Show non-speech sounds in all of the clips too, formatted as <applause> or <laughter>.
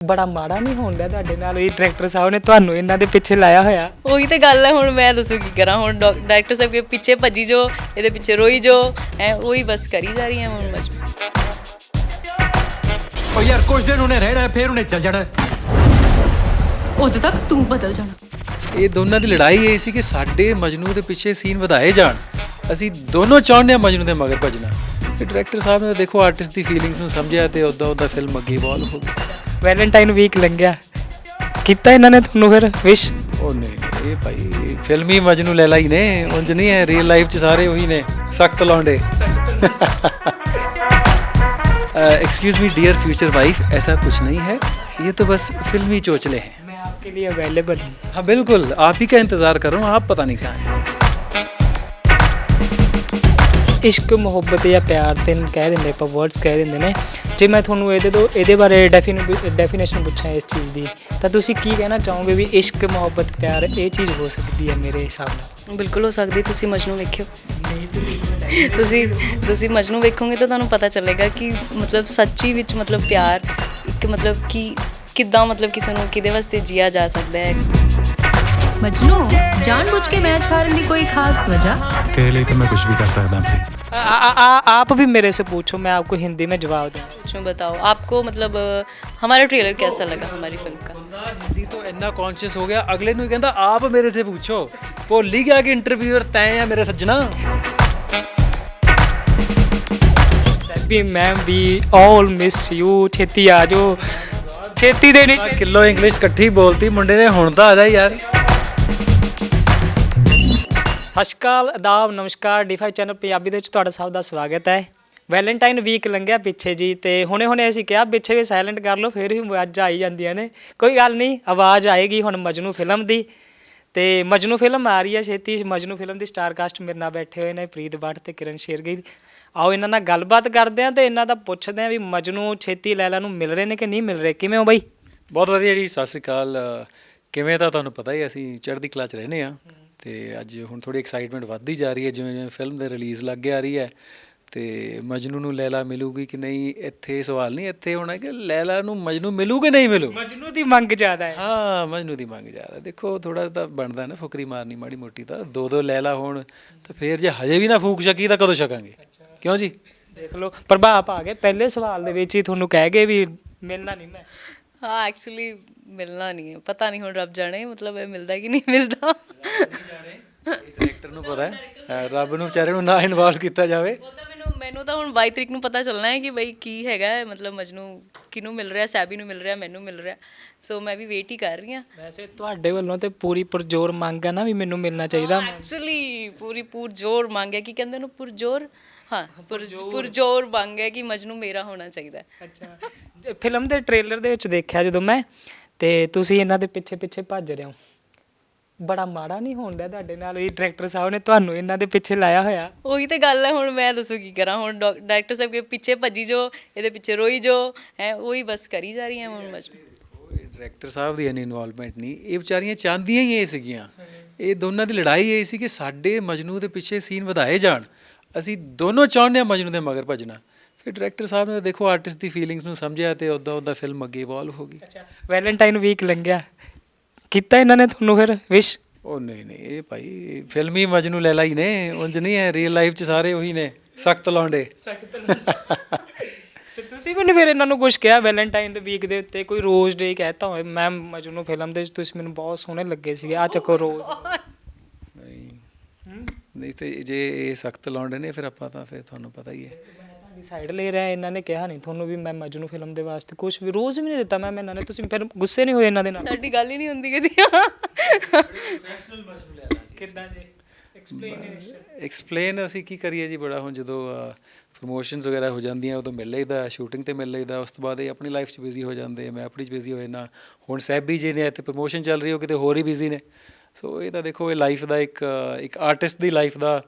ਬੜਾ ਮਾੜਾ ਨਹੀਂ ਹੁੰਦਾ ਤੁਹਾਡੇ ਨਾਲ ਇਹ ਡਾਇਰੈਕਟਰ ਸਾਹਿਬ ਨੇ ਤੁਹਾਨੂੰ ਇਹਨਾਂ ਦੇ ਪਿੱਛੇ ਲਾਇਆ ਹੋਇਆ। ਉਹੀ ਤੇ ਗੱਲ ਹੈ ਹੁਣ ਮੈਂ ਦੱਸੋ ਕੀ ਕਰਾਂ ਹੁਣ ਡਾਇਰੈਕਟਰ ਸਾਹਿਬ ਦੇ ਪਿੱਛੇ ਭੱਜੀ ਜੋ ਇਹਦੇ ਪਿੱਛੇ ਰੋਈ ਜੋ ਹੈ ਉਹੀ ਬਸ ਕਰੀ ਜਾ ਰਹੀ ਹਾਂ ਹੁਣ ਮਜਬੂਰ ਉਹ ਯਾਰ ਕੁਝ ਦਿਨ ਉਹਨੇ ਰਹਿਣਾ ਫਿਰ ਉਹਨੇ ਚੱਲ ਜਾਣਾ। ਉਦੋਂ ਤੱਕ ਤੂੰ ਬਦਲ ਜਾਣਾ। ਇਹ ਦੋਨਾਂ ਦੀ ਲੜਾਈ ਇਹ ਸੀ ਕਿ ਸਾਡੇ ਮਜਨੂ ਦੇ ਪਿੱਛੇ ਸੀਨ ਵਧਾਏ ਜਾਣ। ਅਸੀਂ ਦੋਨੋਂ ਚਾਹੁੰਦੇ ਹਾਂ ਮਜਨੂ ਦੇ ਮਗਰ ਭੱਜਣਾ। ਤੇ ਡਾਇਰੈਕਟਰ ਸਾਹਿਬ ਨੇ ਦੇਖੋ ਆਰਟਿਸਟ ਦੀ ਫੀਲਿੰਗਸ ਨੂੰ ਸਮਝਿਆ ਤੇ ਉਦਾਂ ਉਦਾਂ ਫਿਲਮ ਅੱਗੇ ਇਵੋਲਵ ਹੋ ਗਈ। ਵੈਲੈਂਟਾਈਨ ਵੀਕ ਲੰਘਿਆ ਕੀਤਾ ਇਹਨਾਂ ਨੇ ਤੁਹਾਨੂੰ ਫਿਰ ਵਿਸ਼ ਉਹ ਨਹੀਂ ਨਹੀਂ, ਇਹ ਭਾਈ ਫਿਲਮੀ ਮਜਨੂ ਲੈਲਾ ਹੀ ਨੇ ਉਂਝ ਨਹੀਂ ਹੈ ਰੀਅਲ ਲਾਈਫ 'ਚ ਸਾਰੇ ਉਹੀ ਨੇ ਸਖਤ ਲੌਂਡੇ excuse me dear future wife ऐसा कुछ नहीं है ये तो बस फिल्मी चोचले हैं मैं आपके लिए अवेलेबल हूँ हाँ बिल्कुल आप ही का इंतजार कर रहा हूँ आप पता नहीं कहाँ हैं ਇਸ਼ਕ, ਮੁਹੱਬਤ ਜਾਂ ਪਿਆਰ ਤੇ ਕਹਿ ਦਿੰਦੇ, ਆਪਾਂ ਵਰਡਸ ਕਹਿ ਦਿੰਦੇ ਨੇ। ਜੇ ਮੈਂ ਤੁਹਾਨੂੰ ਇਹਦੇ ਤੋਂ, ਇਹਦੇ ਬਾਰੇ ਡੈਫੀਨੇਸ਼ਨ ਪੁੱਛਾਂ ਇਸ ਚੀਜ਼ ਦੀ, ਤਾਂ ਤੁਸੀਂ ਕੀ ਕਹਿਣਾ ਚਾਹੋਗੇ ਵੀ ਇਸ਼ਕ, ਮੁਹੱਬਤ, ਪਿਆਰ ਇਹ ਚੀਜ਼ ਹੋ ਸਕਦੀ ਹੈ ਮੇਰੇ ਹਿਸਾਬ ਨਾਲ? ਬਿਲਕੁਲ ਹੋ ਸਕਦੀ, ਤੁਸੀਂ ਮਜਨੂੰ ਵੇਖਿਓ। ਤੁਸੀਂ ਤੁਸੀਂ ਮਜਨੂੰ ਵੇਖੋਗੇ ਤਾਂ ਤੁਹਾਨੂੰ ਪਤਾ ਚੱਲੇਗਾ ਕਿ ਮਤਲਬ ਸੱਚੀ ਵਿੱਚ ਮਤਲਬ ਪਿਆਰ ਇੱਕ ਮਤਲਬ ਕਿ ਕਿੱਦਾਂ ਮਤਲਬ ਕਿਸੇ ਨੂੰ ਕਿਹਦੇ ਵਾਸਤੇ ਜੀਆ ਜਾ ਸਕਦਾ ਹੈ। ਮਜਨੂ ਜਾਣਬੁੱਝ ਕੇ ਮੈਚ ਹਾਰਨ ਦੀ ਕੋਈ ਖਾਸ ਵਜ੍ਹਾ तेरे लिए तो मैं कुछ भी कर सकता हूँ आ- आ- आ- आप भी मेरे से पूछो मैं आपको हिंदी में जवाब दूंगा पूछूं बताओ आपको मतलब अ, हमारा ट्रेलर कैसा लगा हमारी फिल्म का ਬੰਦਾ ਹਿੰਦੀ ਤੋਂ ਇੰਨਾ ਕੌਨਸ਼ੀਅਸ ਹੋ ਗਿਆ ਅਗਲੇ ਨੂੰ ਹੀ ਕਹਿੰਦਾ ਆਪ ਮੇਰੇ ਸੇ ਪੁੱਛੋ ਭੁੱਲ ਹੀ ਗਿਆ ਕਿ ਇੰਟਰਵਿਊਅਰ ਤੈਂ ਆ ਮੇਰੇ ਸੱਜਣਾ ਵੀ ma'am we all miss you ਛੇਤੀ ਆ ਜਾਓ ਛੇਤੀ ਦੇ ਨਹੀਂ ਕਿਲੋ ਇੰਗਲਿਸ਼ ਇਕੱਠੀ ਬੋਲਤੀ ਮੁੰਡੇ ਨੇ ਹੁਣ ਤਾਂ ਆ ਜਾ ਯਾਰ ਸਤਿ ਸ਼੍ਰੀ ਅਕਾਲ ਅਦਾਬ, ਨਮਸਕਾਰ ਡੀ5 ਚੈਨਲ ਪੰਜਾਬੀ ਦੇ ਵਿੱਚ ਤੁਹਾਡਾ ਸਭ ਦਾ ਸਵਾਗਤ ਹੈ। ਵੈਲੈਂਟਾਈਨ ਵੀਕ ਲੰਘਿਆ ਪਿੱਛੇ ਜੀ ਤੇ ਹੁਣੇ ਹੁਣੇ ਅਸੀਂ ਕਿਹਾ ਪਿੱਛੇ ਵੀ ਸਾਇਲੈਂਟ ਕਰ ਲਓ, ਫਿਰ ਹੀ ਆਵਾਜ਼ਾਂ ਆਈ ਜਾਂਦੀਆਂ ਨੇ। ਕੋਈ ਗੱਲ ਨਹੀਂ, ਆਵਾਜ਼ ਆਏਗੀ ਹੁਣ ਮਜਨੂ ਫਿਲਮ ਦੀ। ਤੇ ਮਜਨੂ ਫਿਲਮ ਆ ਰਹੀ ਹੈ ਛੇਤੀ, ਮਜਨੂ ਫਿਲਮ ਦੀ ਸਟਾਰ ਕਾਸਟ ਮੇਰੇ ਨਾਲ ਬੈਠੇ ਹੋਏ ਨੇ ਪ੍ਰੀਤ ਭੱਟ ਤੇ ਕਿਰਨ ਸ਼ੇਰਗਿੱਲ। ਆਓ ਇਹਨਾਂ ਨਾਲ ਗੱਲਬਾਤ ਕਰਦੇ ਹਾਂ ਤੇ ਇਹਨਾਂ ਦਾ ਪੁੱਛਦੇ ਹਾਂ ਵੀ ਮਜਨੂ ਛੇਤੀ ਲੈਲਾ ਨੂੰ ਮਿਲ ਰਹੇ ਨੇ ਕਿ ਨਹੀਂ ਮਿਲ ਰਹੇ, ਕਿਵੇਂ ਹੋ ਬਾਈ? ਬਹੁਤ ਵਧੀਆ ਜੀ, ਸਤਿ ਸ੍ਰੀ ਅਕਾਲ। ਕਿਵੇਂ ਤਾਂ ਤੁਹਾਨੂੰ ਪਤਾ ਹੀ ਅਸੀਂ ਚੜ੍ਹਦੀ ਕਲਾ 'ਚ ਰਹਿੰਦੇ ਆ ਤੇ ਅੱਜ ਹੁਣ ਥੋੜੀ ਐਕਸਾਈਟਮੈਂਟ ਵੱਧਦੀ ਜਾ ਰਹੀ ਹੈ ਜਿਵੇਂ ਜਿਵੇਂ ਫਿਲਮ ਦੇ ਰਿਲੀਜ਼ ਲੱਗ ਆ ਰਹੀ ਹੈ ਤੇ ਮਜਨੂ ਨੂੰ ਲੈਲਾ ਮਿਲੂਗੀ ਕਿ ਨਹੀਂ ਇੱਥੇ ਸਵਾਲ ਨਹੀਂ ਇੱਥੇ ਹੋਣਾ ਕਿ ਲੈਲਾ ਨੂੰ ਮਜਨੂ ਮਿਲੂ ਕਿ ਨਹੀਂ ਮਿਲੂ? ਮਜਨੂ ਦੀ ਮੰਗ ਜ਼ਿਆਦਾ ਹੈ। ਹਾਂ ਮਜਨੂ ਦੀ ਮੰਗ ਜ਼ਿਆਦਾ ਦੇਖੋ ਥੋੜਾ ਤਾਂ ਬਣਦਾ ਨਾ ਫੁਕਰੀ ਮਾਰਨੀ ਮਾੜੀ ਮੋਟੀ ਤਾਂ ਦੋ ਦੋ ਲੈਲਾ ਹੋਣ ਤਾਂ ਫੇਰ ਜੇ ਹਜੇ ਵੀ ਨਾ ਫੂਕ ਸਕੀ ਤਾਂ ਕਦੋਂ ਛਕਾਂਗੇ ਕਿਉਂ ਜੀ? ਦੇਖ ਲਓ ਪ੍ਰਭਾਵ ਆ ਗਏ ਪਹਿਲੇ ਸਵਾਲ ਦੇ ਵਿੱਚ ਹੀ ਤੁਹਾਨੂੰ ਕਹਿ ਗਏ ਵੀ ਮਿਲਣਾ ਨਹੀਂ ਮੈਂ। ਹਾਂ ਐਕਚੁਅਲੀ ਮਿਲਣਾ ਨਹੀਂ ਹੈ। ਪਤਾ ਨਹੀਂ ਹੁਣ ਰੱਬ ਜਾਣੇ ਮਤਲਬ ਇਹ ਮਿਲਦਾ ਕਿ ਨਹੀਂ ਮਿਲਦਾ। ਡਾਇਰੈਕਟਰ ਨੂੰ ਪਤਾ ਹੈ। ਰੱਬ ਨੂੰ ਵਿਚਾਰੇ ਨੂੰ ਨਾ ਇਨਵੋਲਵ ਕੀਤਾ ਜਾਵੇ। ਉਹ ਤਾਂ ਮੈਨੂੰ ਮੈਨੂੰ ਤਾਂ ਹੁਣ 22 ਤਰੀਕ ਨੂੰ ਪਤਾ ਚੱਲਣਾ ਹੈ ਕਿ ਬਈ ਕੀ ਹੈਗਾ ਮਤਲਬ ਮਜਨੂ ਕਿਨੂੰ ਮਿਲ ਰਿਹਾ ਸੈਬੀ ਨੂੰ ਮਿਲ ਰਿਹਾ ਮੈਨੂੰ ਮਿਲ ਰਿਹਾ। ਸੋ ਮੈਂ ਵੀ ਵੇਟ ਹੀ ਕਰ ਰਹੀ ਹਾਂ। ਵੈਸੇ ਤੁਹਾਡੇ ਵੱਲੋਂ ਤੇ ਪੂਰੀ ਪਰਜੋਰ ਮੰਗ ਆ ਨਾ ਵੀ ਮੈਨੂੰ ਮਿਲਣਾ ਚਾਹੀਦਾ। ਐਕਚੁਅਲੀ ਪੂਰੀ ਪੂਰ ਜੋਰ ਮੰਗਿਆ ਕਿ ਕਹਿੰਦੇ ਉਹਨੂੰ? ਪੂਰ ਹਾਂ ਪੁਰ- ਪੁਰਜੋਰ। ਮੰਗ ਹੈ ਕਿ ਮਜਨੂ ਮੇਰਾ ਹੋਣਾ ਚਾਹੀਦਾ ਹੈ। ਅੱਛਾ। ਫਿਲਮ ਦੇ ਟ੍ਰੇਲਰ ਦੇ ਵਿੱਚ ਦੇਖਿਆ ਜਦੋਂ ਮੈਂ ਤੇ ਤੁਸੀਂ ਇਹਨਾਂ ਦੇ ਪਿੱਛੇ ਪਿੱਛੇ ਭੱਜ ਰਹੇ ਹੋ। ਬੜਾ ਮਾੜਾ ਨਹੀਂ ਹੁੰਦਾ ਤੁਹਾਡੇ ਨਾਲ ਇਹ ਡਾਇਰੈਕਟਰ ਸਾਹਿਬ ਨੇ ਤੁਹਾਨੂੰ ਇਹਨਾਂ ਦੇ ਪਿੱਛੇ ਲਾਇਆ ਹੋਇਆ। ਉਹੀ ਤੇ ਗੱਲ ਹੈ ਹੁਣ ਮੈਂ ਦੱਸੋ ਕੀ ਕਰਾਂ ਹੁਣ ਡਾਕ- ਡਾਇਰੈਕਟਰ ਸਾਹਿਬ ਦੇ ਪਿੱਛੇ ਭੱਜੀ ਜੋ ਇਹਦੇ ਪਿੱਛੇ ਰੋਈ ਜੋ ਹੈ ਉਹੀ ਬਸ ਕਰੀ ਜਾ ਰਹੀ ਹਾਂ ਹੁਣ ਮਜਨੂ। ਇਹ ਡਾਇਰੈਕਟਰ ਸਾਹਿਬ ਦੀ ਇਨੀ ਇਨਵੋਲਵਮੈਂਟ ਨਹੀਂ ਇਹ ਵਿਚਾਰੀਆਂ ਚਾਹੁੰਦੀਆਂ ਹੀ ਇਹ ਸੀਗੀਆਂ। ਇਹ ਦੋਨਾਂ ਦੀ ਲੜਾਈ ਇਹ ਸੀ ਕਿ ਸਾਡੇ ਮਜਨੂ ਦੇ ਪਿੱਛੇ ਸੀਨ ਵਧਾਏ ਜਾਣ। ਅਸੀਂ ਦੋਨੋਂ ਚਾਹੁੰਦੇ ਹਾਂ ਮਜਨੂ ਦੇ ਮਗਰ ਭੱਜਣਾ। ਫਿਰ ਡਾਇਰੈਕਟਰ ਸਾਹਿਬ ਨੇ ਦੇਖੋ ਆਰਟਿਸਟ ਦੀ ਫੀਲਿੰਗਸ ਨੂੰ ਸਮਝਿਆ ਤੇ ਉਦਾਂ ਉਦਾਂ ਫਿਲਮ ਅੱਗੇ ਇਵੋਲਵ ਹੋ ਗਈ। ਅੱਛਾ ਵੈਲੈਂਟਾਈਨ ਵੀਕ ਲੰਘਿਆ। ਕੀਤਾ ਇਹਨਾਂ ਨੇ ਤੁਹਾਨੂੰ ਫਿਰ ਵਿਸ਼ ਉਹ ਨਹੀਂ ਨਹੀਂ ਇਹ ਭਾਈ ਫਿਲਮੀ ਮਜਨੂ ਲੈਲਾ ਹੀ ਨੇ ਉਂਝ ਨਹੀਂ ਹੈ ਰੀਅਲ ਲਾਈਫ 'ਚ ਸਾਰੇ ਉਹੀ ਨੇ ਸਖਤ ਲੌਂਡੇ ਤੇ ਤੁਸੀਂ ਵੀ ਨਹੀਂ ਫਿਰ ਇਹਨਾਂ ਨੂੰ ਕੁਝ ਕਿਹਾ ਵੈਲੈਂਟਾਈਨ ਦੇ ਵੀਕ ਦੇ ਉੱਤੇ ਕੋਈ ਰੋਜ਼ ਡੇ ਕਹਿਤਾ ਹੋਵੇ। ਮੈਮ ਮਜਨੂ ਫਿਲਮ ਦੇ ਵਿੱਚ ਤੁਸੀਂ ਮੈਨੂੰ ਬਹੁਤ ਸੋਹਣੇ ਲੱਗੇ ਸੀਗੇ ਆ ਚੱਕੋ ਰੋਜ਼ <laughs> ਨਹੀਂ ਤੇ ਜੇ ਇਹ ਸਖਤ ਲੌਂਡੇ ਨੇ ਫਿਰ ਆਪਾਂ ਤਾਂ ਫਿਰ ਤੁਹਾਨੂੰ ਪਤਾ ਹੀ ਹੈ। ਸਾਈਡ ਲੈ ਰਿਹਾ ਇਹਨਾਂ ਨੇ ਕਿਹਾ ਨਹੀਂ ਤੁਹਾਨੂੰ ਵੀ ਮੈਂ ਮਜਨੂ ਫਿਲਮ ਦੇ ਵਾਸਤੇ ਕੁਝ ਵੀ ਰੋਜ਼ ਵੀ ਨਹੀਂ ਦਿੱਤਾ। ਮੈਂ ਇਹਨਾਂ ਨੇ ਤੁਸੀਂ ਫਿਰ ਗੁੱਸੇ ਨਹੀਂ ਹੋਏ ਇਹਨਾਂ ਦੇ ਨਾਲ? ਸਾਡੀ ਗੱਲ ਹੀ ਨਹੀਂ ਹੁੰਦੀ ਕਦੀ। ਕਿੱਦਾਂ ਜੀ? ਐਕਸਪਲੇਨ ਅਸੀਂ ਕੀ ਕਰੀਏ ਜੀ? ਬੜਾ ਹੁਣ ਜਦੋਂ ਪ੍ਰੋਮੋਸ਼ਨਸ ਵਗੈਰਾ ਹੋ ਜਾਂਦੀਆਂ ਉਦੋਂ ਮਿਲ ਲਈਦਾ ਸ਼ੂਟਿੰਗ ਤੇ ਮਿਲ ਲਈਦਾ ਉਸ ਤੋਂ ਬਾਅਦ ਇਹ ਆਪਣੀ ਲਾਈਫ 'ਚ ਬਿਜ਼ੀ ਹੋ ਜਾਂਦੇ ਮੈਂ ਆਪਣੀ 'ਚ ਬਿਜ਼ੀ ਹੋ ਜਾਣਾ ਹੁਣ ਸੈਬੀ ਜੀ ਨੇ ਇੱਥੇ ਪ੍ਰੋਮੋਸ਼ਨ ਚੱਲ ਰਹੀ ਹੋ ਕਿਤੇ ਹੋਰ ਹੀ ਬਿਜ਼ੀ ਨੇ। ਸੋ ਇਹ ਤਾਂ ਦੇਖੋ ਇਹ ਲਾਈਫ ਦਾ ਇੱਕ ਇੱਕ ਆਰਟਿਸਟ ਦੀ ਲਾਈਫ ਦਾ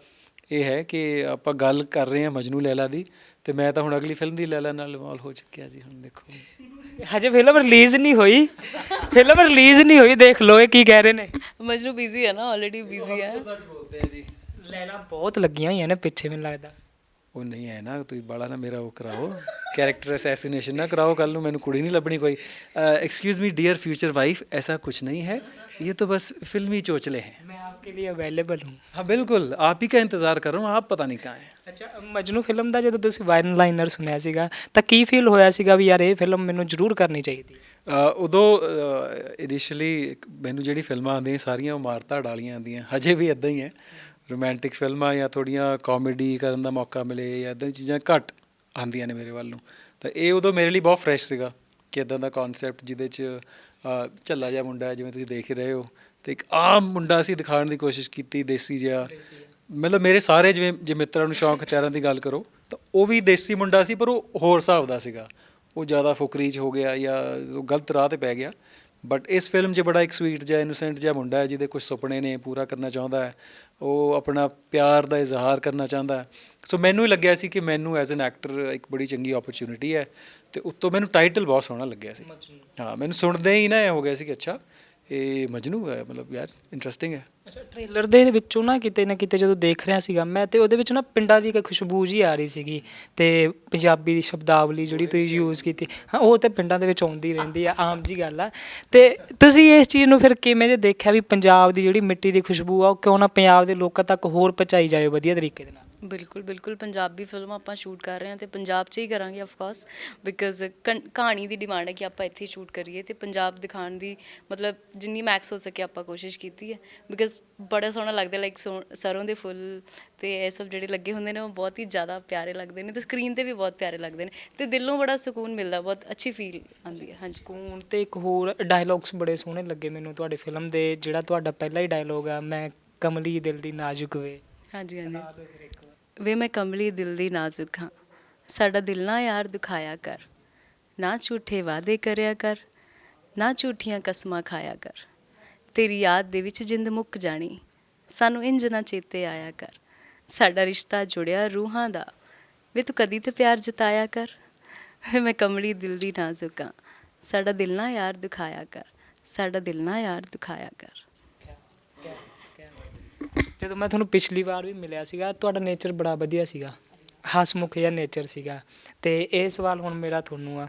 ਇਹ ਹੈ ਕਿ ਆਪਾਂ ਗੱਲ ਕਰ ਰਹੇ ਹਾਂ ਮਜਨੂ ਲੈਲਾ ਦੀ ਤੇ ਮੈਂ ਤਾਂ ਹੁਣ ਅਗਲੀ ਫਿਲਮ ਦੀ ਲੈਲਾ ਨਾਲ ਇਨਵੋਲ ਹੋ ਚੁੱਕਿਆ ਜੀ ਹੁਣ ਦੇਖੋ। ਹਜੇ ਫਿਲਮ ਰਿਲੀਜ਼ ਨਹੀਂ ਹੋਈ। ਫਿਲਮ ਰਿਲੀਜ਼ ਨਹੀਂ ਹੋਈ ਦੇਖ ਲਓ ਇਹ ਕੀ ਕਹਿ ਰਹੇ ਨੇ। ਮਜਨੂ ਬਿਜ਼ੀ ਹੈ ਨਾ ਆਲਰੇਡੀ ਬਿਜ਼ੀ ਹੈ। ਲੈਲਾ ਬਹੁਤ ਲੱਗੀਆਂ ਹੋਈਆਂ ਨੇ ਪਿੱਛੇ ਮੈਨੂੰ ਲੱਗਦਾ। ਉਹ ਨਹੀਂ ਹੈ ਨਾ ਤੁਸੀਂ ਬਾਲਾ ਨਾ ਮੇਰਾ ਉਹ ਕਰਾਓ। ਕੈਰੈਕਟਰ ਅਸੈਸੀਨੇਸ਼ਨ ਨਾ ਕਰਾਓ ਕੱਲ ਨੂੰ ਮੈਨੂੰ ਕੁੜੀ ਨਹੀਂ ਲੱਭਣੀ ਕੋਈ। Excuse me dear future wife ਐਸਾ ਕੁਝ ਨਹੀਂ ਹੈ। ये तो बस फिल्मी चोचले हैं मैं आपके लिए अवेलेबल हूँ हाँ बिल्कुल आप ही का इंतज़ार कर रहा हूँ आप पता नहीं कहाँ हैं ਅੱਛਾ ਮਜਨੂ ਫਿਲਮ ਦਾ ਜਦੋਂ ਤੁਸੀਂ ਵਾਇਰਨ ਲਾਈਨਰ ਸੁਣਿਆ ਸੀਗਾ ਤਾਂ ਕੀ ਫੀਲ ਹੋਇਆ ਸੀਗਾ ਵੀ ਯਾਰ ਇਹ ਫਿਲਮ ਮੈਨੂੰ ਜ਼ਰੂਰ ਕਰਨੀ ਚਾਹੀਦੀ ਅ, ਉਦੋਂ ਇਨੀਸ਼ੀਅਲੀ ਮੈਨੂੰ ਜਿਹੜੀ ਫਿਲਮਾਂ ਆਉਂਦੀਆਂ ਸਾਰੀਆਂ ਉਹ ਮਾਰਤਾ ਡਾਲੀਆਂ ਆਉਂਦੀਆਂ ਹਜੇ ਵੀ ਇਦਾਂ ਹੀ ਹੈ ਰੋਮਾਂਟਿਕ ਫਿਲਮਾਂ ਜਾਂ ਥੋੜੀਆਂ ਕਾਮੇਡੀ ਕਰਨ ਦਾ ਮੌਕਾ ਮਿਲੇ ਜਾਂ ਇਦਾਂ ਦੀ ਚੀਜ਼ਾਂ ਘੱਟ ਆਉਂਦੀਆਂ ਨੇ ਮੇਰੇ ਵੱਲ ਨੂੰ ਤਾਂ ਇਹ ਉਦੋਂ ਮੇਰੇ ਲਈ ਬਹੁਤ ਫਰੈਸ਼ ਸੀਗਾ ਕਿ ਇਦਾਂ ਦਾ ਕਨਸੈਪਟ ਜਿਹਦੇ 'ਚ ਅ, ਝੱਲਾ ਜਿਹਾ ਮੁੰਡਾ ਹੈ, ਜਿਵੇਂ ਤੁਸੀਂ ਦੇਖ ਹੀ ਰਹੇ ਹੋ। ਤੇ ਇੱਕ ਆਮ ਮੁੰਡਾ ਸੀ, ਦਿਖਾਉਣ ਦੀ ਕੋਸ਼ਿਸ਼ ਕੀਤੀ, ਦੇਸੀ ਜਿਹਾ। ਮਤਲਬ ਮੇਰੇ ਸਾਰੇ ਜਿਵੇਂ, ਜੇ ਮਿੱਤਰਾਂ ਨੂੰ ਸ਼ੌਂਕ, ਹਥਿਆਰਾਂ ਦੀ ਗੱਲ ਕਰੋ, ਤਾਂ ਉਹ ਵੀ ਦੇਸੀ ਮੁੰਡਾ ਸੀ, ਪਰ ਉਹ ਹੋਰ ਹਿਸਾਬ ਦਾ ਸੀਗਾ। ਉਹ ਜ਼ਿਆਦਾ ਫੁਕਰੀ 'ਚ ਹੋ ਗਿਆ ਜਾਂ ਉਹ ਗਲਤ ਰਾਹ ਤੇ ਪੈ ਗਿਆ। ਬਟ ਇਸ ਫਿਲਮ 'ਚ ਬੜਾ ਇੱਕ ਸਵੀਟ ਜਿਹਾ ਇਨੋਸੈਂਟ ਜਿਹਾ ਮੁੰਡਾ ਹੈ ਜਿਹਦੇ ਕੁਝ ਸੁਪਨੇ ਨੇ ਪੂਰਾ ਕਰਨਾ ਚਾਹੁੰਦਾ ਹੈ। ਉਹ ਆਪਣਾ ਪਿਆਰ ਦਾ ਇਜ਼ਹਾਰ ਕਰਨਾ ਚਾਹੁੰਦਾ ਹੈ। ਸੋ ਮੈਨੂੰ ਹੀ ਲੱਗਿਆ ਸੀ ਕਿ ਮੈਨੂੰ ਐਜ਼ ਐਨ ਐਕਟਰ ਇੱਕ ਬੜੀ ਚੰਗੀ ਓਪਰਚ्युनिटी ਹੈ। ਤੇ ਉੱਤੋਂ ਮੈਨੂੰ ਟਾਈਟਲ ਬਹੁਤ ਸੋਹਣਾ ਲੱਗਿਆ ਸੀ। ਹਾਂ ਮੈਨੂੰ ਸੁਣਦੇ ਹੀ ਨਾ ਇਹ ਹੋ ਗਿਆ ਸੀ ਕਿ ਅੱਛਾ ਇਹ ਮਜਨੂ ਹੈ ਮਤਲਬ ਯਾਰ ਇੰਟਰਸਟਿੰਗ ਹੈ। ਅੱਛਾ ਟ੍ਰੇਲਰ ਦੇ ਵਿੱਚੋਂ ਨਾ ਕਿਤੇ ਨਾ ਕਿਤੇ ਜਦੋਂ ਦੇਖ ਰਿਹਾ ਸੀਗਾ ਮੈਂ ਤੇ ਉਹਦੇ ਵਿੱਚ ਨਾ ਪਿੰਡਾਂ ਦੀ ਇੱਕ ਖੁਸ਼ਬੂ ਜੀ ਆ ਰਹੀ ਸੀਗੀ ਤੇ ਪੰਜਾਬੀ ਦੀ ਸ਼ਬਦਾਵਲੀ ਜਿਹੜੀ ਤੁਸੀਂ ਯੂਜ਼ ਕੀਤੀ ਹਾਂ ਉਹ ਤੇ ਪਿੰਡਾਂ ਦੇ ਵਿੱਚ ਆਉਂਦੀ ਰਹਿੰਦੀ ਆ ਆਮ ਜੀ ਗੱਲ ਆ। ਤੇ ਤੁਸੀਂ ਇਸ ਚੀਜ਼ ਨੂੰ ਫਿਰ ਕਿਵੇਂ ਜੇ ਦੇਖਿਆ ਵੀ ਪੰਜਾਬ ਦੀ ਜਿਹੜੀ ਮਿੱਟੀ ਦੀ ਖੁਸ਼ਬੂ ਆ ਉਹ ਕਿਉਂ ਨਾ ਪੰਜਾਬ ਦੇ ਲੋਕਾਂ ਤੱਕ ਹੋਰ ਪਹੁੰਚਾਈ ਜਾਵੇ ਵਧੀਆ ਤਰੀਕੇ ਦੇ ਨਾਲ? ਬਿਲਕੁਲ ਬਿਲਕੁਲ। ਪੰਜਾਬੀ ਫਿਲਮ ਆਪਾਂ ਸ਼ੂਟ ਕਰ ਰਹੇ ਹਾਂ ਤੇ ਪੰਜਾਬ 'ਚ ਹੀ ਕਰਾਂਗੇ ਆਫ ਕੋਰਸ ਬਿਕਾਜ਼ ਕਹਾਣੀ ਦੀ ਡਿਮਾਂਡ ਹੈ ਕਿ ਆਪਾਂ ਇੱਥੇ ਸ਼ੂਟ ਕਰੀਏ ਤੇ ਪੰਜਾਬ ਦਿਖਾਉਣ ਦੀ ਮਤਲਬ ਜਿੰਨੀ ਮੈਕਸ ਹੋ ਸਕੇ ਆਪਾਂ ਕੋਸ਼ਿਸ਼ ਕੀਤੀ ਹੈ। ਬਿਕਾਜ਼ ਬੜਾ ਸੋਹਣਾ ਲੱਗਦਾ ਲਾਈਕ ਸਰੋਂ ਦੇ ਫੁੱਲ ਤੇ ਇਹ ਸਭ ਜਿਹੜੇ ਲੱਗੇ ਹੁੰਦੇ ਨੇ ਉਹ ਬਹੁਤ ਹੀ ਜ਼ਿਆਦਾ ਪਿਆਰੇ ਲੱਗਦੇ ਨੇ ਤੇ ਸਕਰੀਨ ਤੇ ਵੀ ਬਹੁਤ ਪਿਆਰੇ ਲੱਗਦੇ ਨੇ ਤੇ ਦਿਲੋਂ ਬੜਾ ਸਕੂਨ ਮਿਲਦਾ ਬਹੁਤ ਅੱਛੀ ਫੀਲ ਆਉਂਦੀ ਹੈ। ਹਾਂਜੀ। ਸਕੂਨ ਤੇ ਇੱਕ ਹੋਰ ਡਾਇਲੌਗਸ ਬੜੇ ਸੋਹਣੇ ਲੱਗੇ ਮੈਨੂੰ ਤੁਹਾਡੇ ਫਿਲਮ ਦੇ ਜਿਹੜਾ ਤੁਹਾਡਾ ਪਹਿਲਾ ਹੀ ਡਾਇਲੌਗ ਆ ਮੈਂ ਕਮਲੀ ਦਿਲ ਦੀ ਨਾਜ਼ੁਕ ਵੇ। ਹਾਂਜੀ ਹਾਂਜੀ। ਵੇ ਮੈਂ ਕਮਲੀ ਦਿਲ ਦੀ ਨਾਜ਼ੁਕ ਹਾਂ। ਸਾਡਾ ਦਿਲ ਨਾ ਯਾਰ ਦੁਖਾਇਆ ਕਰ। ਨਾ ਝੂਠੇ ਵਾਅਦੇ ਕਰਿਆ ਕਰ, ਨਾ ਝੂਠੀਆਂ ਕਸਮਾਂ ਖਾਇਆ ਕਰ। ਤੇਰੀ ਯਾਦ ਦੇ ਵਿੱਚ ਜਿੰਦ ਮੁੱਕ ਜਾਣੀ, ਸਾਨੂੰ ਇੰਜ ਨਾ ਚੇਤੇ ਆਇਆ ਕਰ। ਸਾਡਾ ਰਿਸ਼ਤਾ ਜੁੜਿਆ ਰੂਹਾਂ ਦਾ, ਵੇ ਤੂੰ ਕਦੀ ਤੇ ਪਿਆਰ ਜਤਾਇਆ ਕਰ। ਵੇ ਮੈਂ ਕਮਲੀ ਦਿਲ ਦੀ ਨਾਜ਼ੁਕ ਹਾਂ। ਸਾਡਾ ਦਿਲ ਨਾ ਯਾਰ ਦੁਖਾਇਆ ਕਰ, ਸਾਡਾ ਦਿਲ ਨਾ ਯਾਰ ਦੁਖਾਇਆ ਕਰ। ਜਦੋਂ ਮੈਂ ਤੁਹਾਨੂੰ ਪਿਛਲੀ ਵਾਰ ਵੀ ਮਿਲਿਆ ਸੀਗਾ, ਤੁਹਾਡਾ ਨੇਚਰ ਬੜਾ ਵਧੀਆ ਸੀਗਾ। ਹਸਮੁਖ ਜਿਹਾ ਨੇਚਰ ਸੀਗਾ। ਤੇ ਇਹ ਸਵਾਲ ਹੁਣ ਮੇਰਾ ਤੁਹਾਨੂੰ ਆ।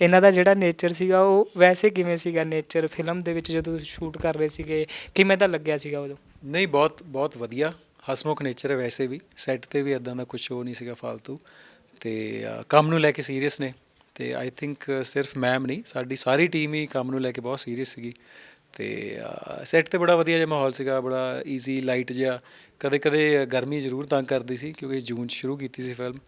ਇਹਨਾਂ ਦਾ ਜਿਹੜਾ ਨੇਚਰ ਸੀਗਾ, ਉਹ ਵੈਸੇ ਕਿਵੇਂ ਸੀਗਾ ਨੇਚਰ ਫਿਲਮ ਦੇ ਵਿੱਚ ਜਦੋਂ ਸ਼ੂਟ ਕਰ ਰਹੇ ਸੀਗੇ, ਕਿਵੇਂ ਦਾ ਲੱਗਿਆ ਸੀਗਾ ਉਦੋਂ? ਨਹੀਂ, ਬਹੁਤ ਬਹੁਤ ਵਧੀਆ। ਹਸਮੁਖ ਨੇਚਰ ਹੈ ਵੈਸੇ ਵੀ। ਸੈੱਟ ਤੇ ਵੀ ਇਦਾਂ ਦਾ ਕੁਝ ਹੋ ਨਹੀਂ ਸੀਗਾ ਫालतू ਤੇ ਕੰਮ ਨੂੰ ਲੈ ਕੇ ਸੀਰੀਅਸ ਨੇ। ਤੇ ਆਈ ਥਿੰਕ ਸਿਰਫ ਮੈਮ ਨਹੀਂ, ਸਾਡੀ ਸਾਰੀ ਟੀਮ ਹੀ ਕੰਮ ਨੂੰ ਲੈ ਕੇ ਬਹੁਤ ਸੀਰੀਅਸ ਸੀਗੀ। ਤੇ ਸੈੱਟ ਤੇ ਬੜਾ ਵਧੀਆ ਜਿਹਾ ਮਾਹੌਲ ਸੀਗਾ, ਬੜਾ ਈਜ਼ੀ ਲਾਈਟ ਜਿਹਾ। ਕਦੇ ਕਦੇ ਗਰਮੀ ਜ਼ਰੂਰ ਤੰਗ ਕਰਦੀ ਸੀ, ਕਿਉਂਕਿ ਜੂਨ 'ਚ ਸ਼ੁਰੂ ਕੀਤੀ ਸੀ ਫਿਲਮ